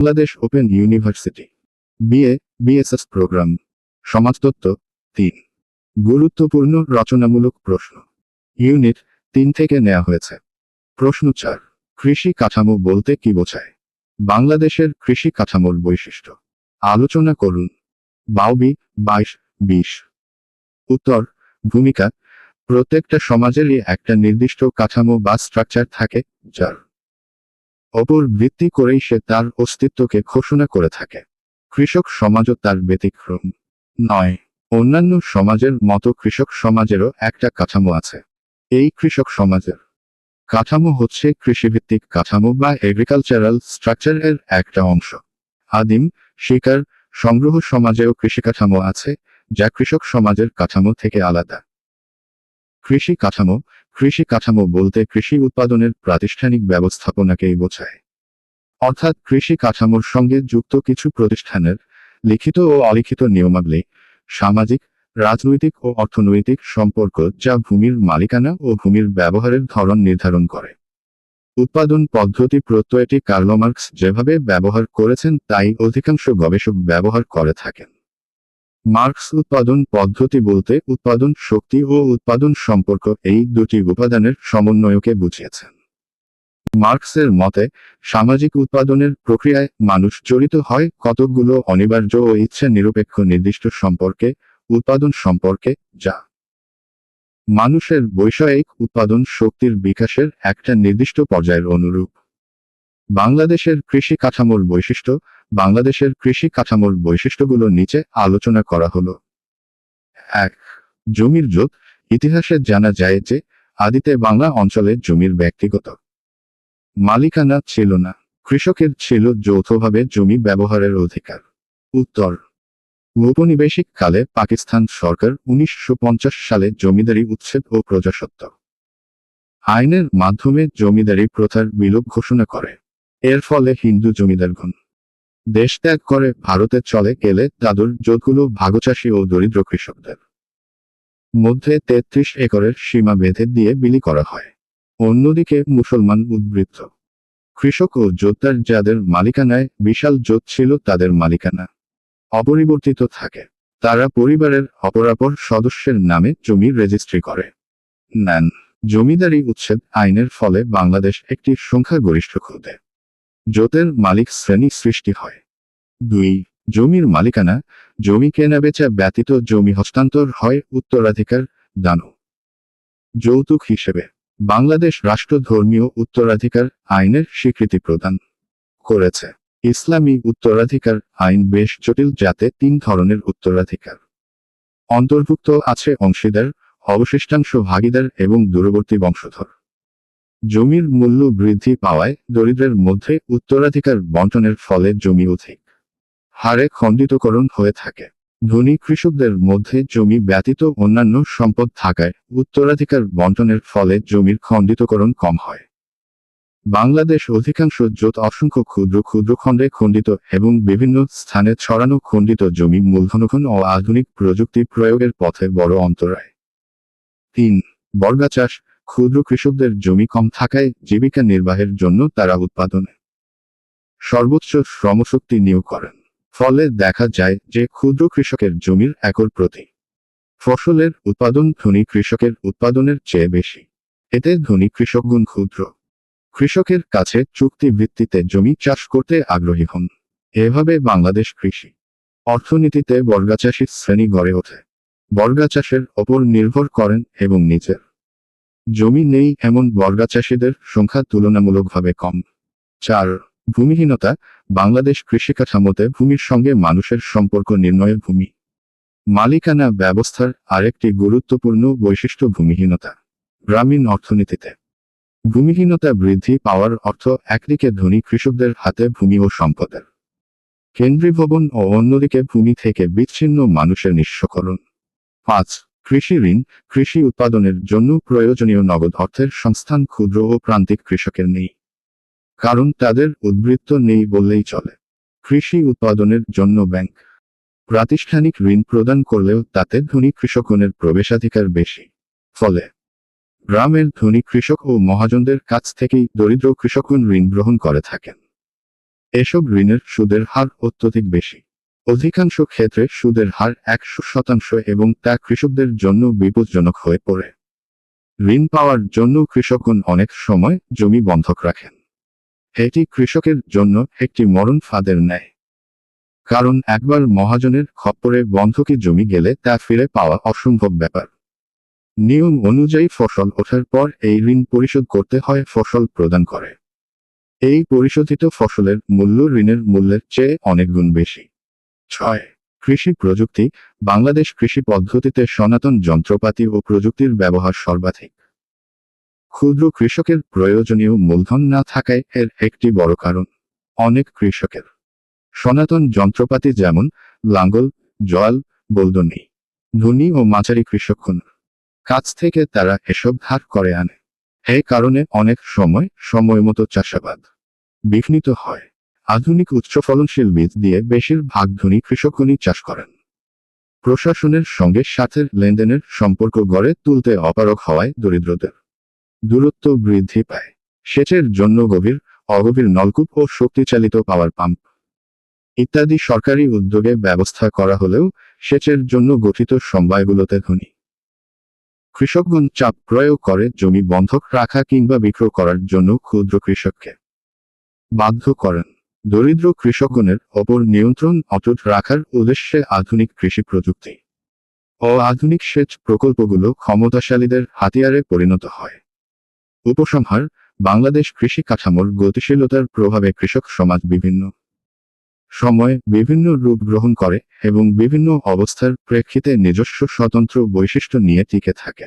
Bangladesh open university BA BSS programme সমাজতত্ত্ব তিন। গুরুত্বপূর্ণ রচনামূলক প্রশ্ন। ইউনিট তিন থেকে নেওয়া হয়েছে। প্রশ্ন চার, কৃষি কাঠামো বলতে কি বোঝায়? বাংলাদেশের কৃষি কাঠামোর বৈশিষ্ট্য। আলোচনা করুন। বাউবি, বাইশ, বিশ। উত্তর, ভূমিকা। প্রত্যেকটা সমাজেরই একটা নির্দিষ্ট কাঠামো বা স্ট্রাকচার থাকে, যার অপর ভিত্তি করেই সে তার অস্তিত্বকে ঘোষণা করে থাকে। কৃষক সমাজও তার ব্যতিক্রম। নয়, অন্যান্য সমাজের মতো কৃষক সমাজেরও একটা কাঠামো আছে। এই কৃষক সমাজের কাঠামো হচ্ছে কৃষিভিত্তিক কাঠামো বা এগ্রিকালচারাল স্ট্রাকচারের একটা অংশ। আদিম, শিকার, সংগ্রহ সমাজেও কৃষি কাঠামো আছে, যা কৃষক সমাজের কাঠামো থেকে আলাদা। কৃষি কাঠামো কৃষি কাঠামো বলতে কৃষি উৎপাদনের প্রাতিষ্ঠানিক ব্যবস্থাপনাকেই বোঝায়। অর্থাৎ কৃষি কাঠামোর সঙ্গে যুক্ত কিছু প্রতিষ্ঠানের লিখিত ও অলিখিত নিয়মাবলী, সামাজিক, রাজনৈতিক ও অর্থনৈতিক সম্পর্ক যা ভূমির মালিকানা ও ভূমির ব্যবহারের ধরন নির্ধারণ করে। উৎপাদন পদ্ধতি প্রত্যয়টি কার্লোমার্কস যেভাবে ব্যবহার করেছেন তাই অধিকাংশ গবেষক ব্যবহার করে থাকেন। মার্কস উৎপাদন পদ্ধতি বলতে উৎপাদন শক্তি ও উৎপাদন সম্পর্ক এই দুটি উপাদানের সমন্বয়কে বুঝিয়েছেন। মার্কসের মতে, সামাজিক উৎপাদনের প্রক্রিয়ায় মানুষ জড়িত হয় কতকগুলো অনিবার্য ও ইচ্ছা নিরপেক্ষ নির্দিষ্ট সম্পর্কে, উৎপাদন সম্পর্কে, যা মানুষের বৈষয়িক উৎপাদন শক্তির বিকাশের একটা নির্দিষ্ট পর্যায়ের অনুরূপ। বাংলাদেশের কৃষি কাঠামোর বৈশিষ্ট্য, বাংলাদেশের কৃষি কাঠামোর বৈশিষ্ট্যগুলো নিচে আলোচনা করা হলো। এক, জমির জোত, ইতিহাসে জানা যায় যে আদিতে বাংলা অঞ্চলে জমির ব্যক্তিগত মালিকানা ছিল না। কৃষকের ছিল যৌথভাবে জমি ব্যবহারের অধিকার। উত্তর, ঔপনিবেশিক কালে পাকিস্তান সরকার উনিশশো পঞ্চাশ সালে জমিদারি উচ্ছেদ ও প্রজাসত্ব আইনের মাধ্যমে জমিদারি প্রথার বিলোপ ঘোষণা করে। এর ফলে হিন্দু জমিদারগণ দেশ ত্যাগ করে ভারতে চলে গেলে তাদের জোটগুলো ভাগচাষী ও দরিদ্র কৃষকদের মধ্যে তেত্রিশ একরের সীমা বেঁধে দিয়ে বিলি করা হয়। অন্যদিকে মুসলমান উদ্বৃত্ত। কৃষক ও যোদ্ধার যাদের মালিকানায় বিশাল জোট ছিল তাদের মালিকানা অপরিবর্তিত থাকে। তারা পরিবারের অপরাপর সদস্যের নামে জমি রেজিস্ট্রি করে। নেন। জমিদারি উচ্ছেদ আইনের ফলে বাংলাদেশ একটি সংখ্যাগরিষ্ঠ খুদে। জোতের মালিক শ্রেণি সৃষ্টি হয়। দুই, জমির মালিকানা, জমি কেনাবেচা ব্যতীত জমি হস্তান্তর হয় উত্তরাধিকার দানো। যৌতুক হিসেবে, বাংলাদেশ রাষ্ট্র ধর্মীয় উত্তরাধিকার আইনের স্বীকৃতি প্রদান করেছে। ইসলামী উত্তরাধিকার আইন বেশ জটিল যাতে তিন ধরনের উত্তরাধিকার। অন্তর্ভুক্ত আছে অংশীদার, অবশিষ্টাংশ ভাগিদার এবং দূরবর্তী বংশধর। জমির মূল্য বৃদ্ধি পাওয়ায় দরিদ্রের মধ্যে উত্তরাধিকার বন্টনের ফলে জমি অধিক হারে খণ্ডিতকরণ হয়ে থাকে। ধনী কৃষকদের মধ্যে জমি ব্যতীত অন্যান্য সম্পদ থাকায় উত্তরাধিকার বন্টনের ফলে জমির খণ্ডিতকরণ কম হয়। বাংলাদেশ অধিকাংশ জোট অসংখ্য ক্ষুদ্র ক্ষুদ্র খণ্ডে খণ্ডিত এবং বিভিন্ন স্থানে ছড়ানো খণ্ডিত জমি মূলধনক্ষণ ও আধুনিক প্রযুক্তি প্রয়োগের পথে বড় অন্তরায়। তিন, বর্গা চাষ ক্ষুদ্র কৃষকদের জমি কম থাকায় জীবিকা নির্বাহের জন্য তারা উৎপাদনে, সর্বোচ্চ শ্রমশক্তি নিয়োগ করেন। ফলে দেখা যায় যে ক্ষুদ্র কৃষকের জমির একর প্রতি ফসলের উৎপাদন ধনী কৃষকের উৎপাদনের চেয়ে বেশি। এতে ধনী কৃষকগুণ ক্ষুদ্র। কৃষকের কাছে চুক্তি ভিত্তিতে জমি চাষ করতে আগ্রহী হন। এভাবে বাংলাদেশ কৃষি অর্থনীতিতে বর্গাচাষী শ্রেণি গড়ে ওঠে। বর্গাচাষের ওপর নির্ভর করেন এবং নিজের জমি নেই এমন বর্গা চাষীদের সংখ্যা তুলনামূলকভাবে কম। চার, ভূমিহীনতা, বাংলাদেশ কৃষি কাঠামোতে ভূমির সঙ্গে মানুষের সম্পর্ক নির্ণয়ের ভূমি। মালিকানা ব্যবস্থার আরেকটি গুরুত্বপূর্ণ বৈশিষ্ট্য ভূমিহীনতা, গ্রামীণ অর্থনীতিতে। ভূমিহীনতা বৃদ্ধি পাওয়ার অর্থ একদিকে ধনী কৃষকদের হাতে ভূমি ও সম্পদের। কেন্দ্রীভবন ও অন্যদিকে ভূমি থেকে বিচ্ছিন্ন মানুষের নিঃস্বকরণ। পাঁচ কৃষি ঋণ, কৃষি উৎপাদনের জন্য প্রয়োজনীয় নগদ অর্থের সংস্থান ক্ষুদ্র ও প্রান্তিক কৃষকের নেই। কারণ তাদের উদ্বৃত্ত নেই বললেই চলে। কৃষি উৎপাদনের জন্য ব্যাংক প্রাতিষ্ঠানিক ঋণ প্রদান করলেও তাতে ধনী কৃষকগণের প্রবেশাধিকার বেশি। ফলে গ্রামের ধনী কৃষক ও মহাজনদের কাছ থেকেই দরিদ্র কৃষকগণ ঋণ গ্রহণ করে থাকেন। এসব ঋণের সুদের হার অত্যধিক বেশি। অধিকাংশ ক্ষেত্রে সুদের হার একশো শতাংশ এবং তা কৃষকদের জন্য বিপজ্জনক হয়ে পড়ে। ঋণ পাওয়ার জন্য কৃষকগণ অনেক সময় জমি বন্ধক রাখেন। এটি কৃষকের জন্য একটি মরণ ফাঁদের ন্যায়। কারণ একবার মহাজনের খপ্পরে বন্ধকি জমি গেলে তা ফিরে পাওয়া অসম্ভব ব্যাপার। নিয়ম অনুযায়ী ফসল ওঠার পর এই ঋণ পরিশোধ করতে হয় ফসল প্রদান করে। এই পরিশোধিত ফসলের মূল্য ঋণের মূল্যের চেয়ে অনেক গুণ বেশি। ছয়। কৃষি প্রযুক্তি, বাংলাদেশ কৃষি পদ্ধতিতে সনাতন যন্ত্রপাতি ও প্রযুক্তির ব্যবহার সর্বাধিক। ক্ষুদ্র কৃষকের প্রয়োজনীয় মূলধন না থাকায় এর একটি বড় কারণ, অনেক কৃষকের। সনাতন যন্ত্রপাতি যেমন লাঙ্গল জল বলদনি, ধনী ও মাঝারি কৃষকগণ কাছ থেকে তারা এসব ধার করে আনে। এই কারণে অনেক সময় সময় মতো চাষাবাদ বিঘ্নিত হয়। আধুনিক উচ্চ ফলনশীল বীজ দিয়ে বেশিরভাগ ধনী কৃষকগণই চাষ করেন। প্রশাসনের সঙ্গে স্বার্থের লেনদেনের সম্পর্ক গড়ে তুলতে অপারক হওয়ায় দরিদ্রদের দূরত্ব বৃদ্ধি পায়। সেচের জন্য গভীর, অগভীর নলকূপ ও শক্তিচালিত পাওয়ার পাম্প ইত্যাদি সরকারি উদ্যোগে ব্যবস্থা করা হলেও সেচের জন্য গঠিত সমবায়গুলোতে ধনী কৃষকগণ চাপ প্রয়োগ করে জমি বন্ধক রাখা কিংবা বিক্রয় করার জন্য ক্ষুদ্র কৃষককে বাধ্য করেন। দরিদ্র কৃষকগণের ওপর নিয়ন্ত্রণ অটুট রাখার উদ্দেশ্যে আধুনিক কৃষি প্রযুক্তি ও আধুনিক সেচ প্রকল্পগুলো ক্ষমতাশালীদের হাতিয়ারে পরিণত হয়। উপসংহার, বাংলাদেশ কৃষি কাঠামোর গতিশীলতার প্রভাবে কৃষক সমাজ বিভিন্ন সময় বিভিন্ন রূপ গ্রহণ করে এবং বিভিন্ন অবস্থার প্রেক্ষিতে নিজস্ব স্বতন্ত্র বৈশিষ্ট্য নিয়ে টিকে থাকে।